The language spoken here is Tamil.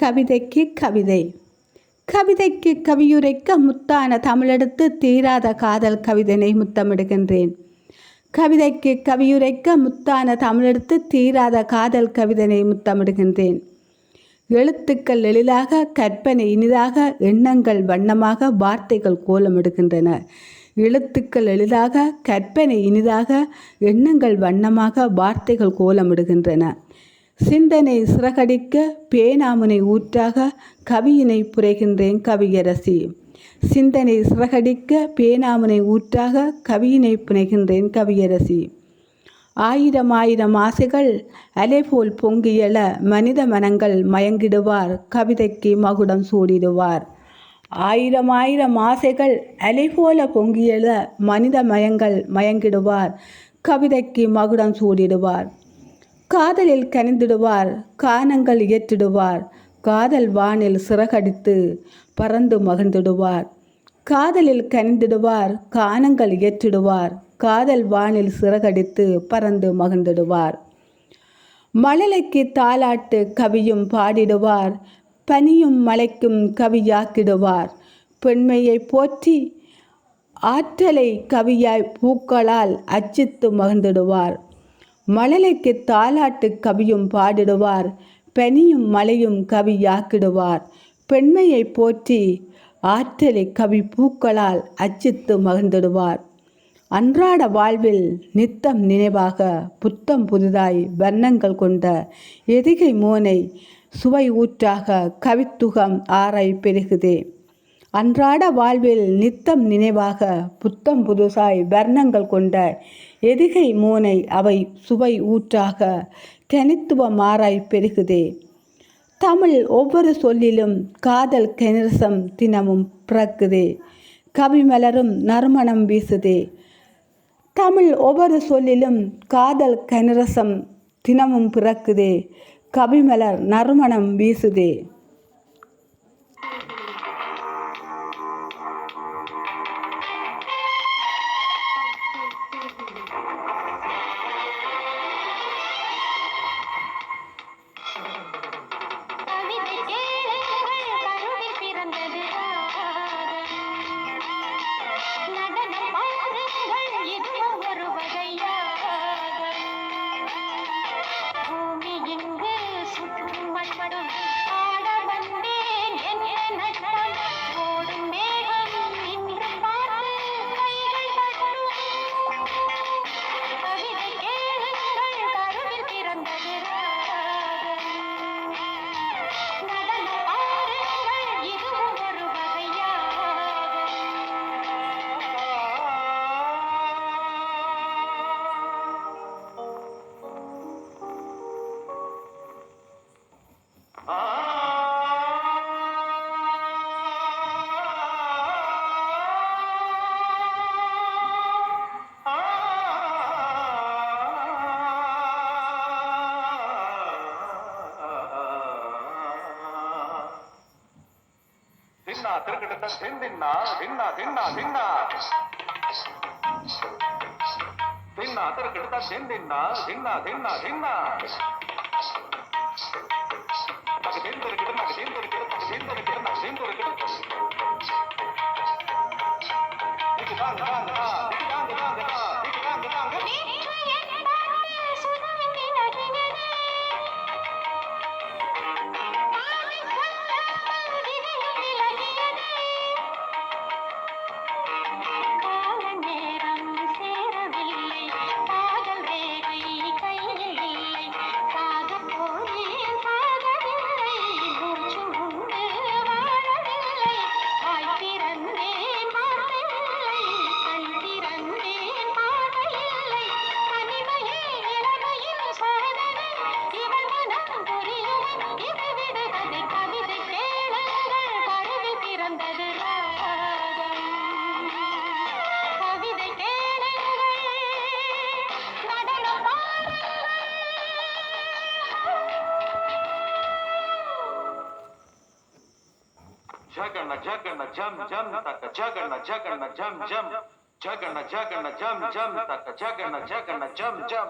கவிதைக்கு கவிதை. கவிதைக்கு கவியுரைக்க முத்தான தமிழெடுத்து தீராத காதல் கவிதனை முத்தமிடுகின்றேன். கவிதைக்கு கவியுரைக்க முத்தான தமிழெடுத்து தீராத காதல் கவிதனை முத்தமிடுகின்றேன். எழுத்துக்கள் எளிதாக கற்பனை இனிதாக எண்ணங்கள் வண்ணமாக வார்த்தைகள் கோலமிடுகின்றன. எழுத்துக்கள் எளிதாக கற்பனை இனிதாக எண்ணங்கள் வண்ணமாக வார்த்தைகள் கோலமிடுகின்றன. சிந்தனை சிறகடிக்க பேனாமுனை ஊற்றாக கவியினை புரைகின்றேன் கவியரசி. சிந்தனை சிறகடிக்க பேனாமுனை ஊற்றாக கவியினை புனைகின்றேன் கவியரசி. ஆயிரம் ஆயிரம் ஆசைகள் அலைபோல் பொங்கியல மனித மனங்கள் மயங்கிடுவார் கவிதைக்கு மகுடம் சூடிடுவார். ஆயிரம் ஆயிரம் ஆசைகள் அலைபோல பொங்கியல மனித மயங்கள் மயங்கிடுவார் கவிதைக்கு மகுடம் சூடிடுவார். காதலில் கனிந்திடுவார் கானங்கள் இயற்றிடுவார் காதல் வானில் சிறகடித்து பறந்து மகிழ்ந்திடுவார். காதலில் கனிந்திடுவார் கானங்கள் இயற்றிடுவார் காதல் வானில் சிறகடித்து பறந்து மகிழ்ந்திடுவார். மழலைக்கு தாலாட்டு கவியும் பாடிடுவார் பனியும் மலைக்கும் கவியாக்கிடுவார். பெண்மையை போற்றி ஆற்றலை கவியாய் பூக்களால் அச்சித்து மகிழ்ந்திடுவார். மழலைக்கு தாலாட்டு கவியும் பாடிடுவார் பனியும் மலையும் கவியாக்கிடுவார். பெண்மையை போற்றி ஆற்றலை கவி பூக்களால் அச்சித்து மகிழ்ந்திடுவார். அன்றாட வாழ்வில் நித்தம் நினைவாக புத்தம் புதிதாய் வர்ணங்கள் கொண்ட எதிகை மோனை சுவை ஊற்றாக கவித்துகம் ஆராய் பெருகுதே அன்றாட வாழ்வில் நித்தம் நினைவாக புத்தம் புதுசாய் வர்ணங்கள் கொண்ட எதிகை மூனை அவை சுவை ஊற்றாக தனித்துவம் ஆராய் பெருகுதே. தமிழ் ஒவ்வொரு சொல்லிலும் காதல் கணிரசம் தினமும் பிறக்குதே. கவிமலரும் நறுமணம் வீசுதே. தமிழ் ஒவ்வொரு சொல்லிலும் காதல் கனிரசம் தினமும் பிறக்குதே. கவிமலர் நறுமணம் வீசுதே. தின்னா திருக்கிட்ட தின்னா தின்னா தின்னா தின்னா தின்னா திருக்கிட்ட தின்னா தின்னா தின்னா தின்னா నాకు తిందరికిడు నాకు తిందరికిడు నాకు తిందరికిడు నాకు తిందరికిడు నీకు జగన్న జగన్న జం జం తక్క జగన్న జగన్న జం జం జగన్న జగన్న జం జం తక్క జగన్న జగన్న జం జం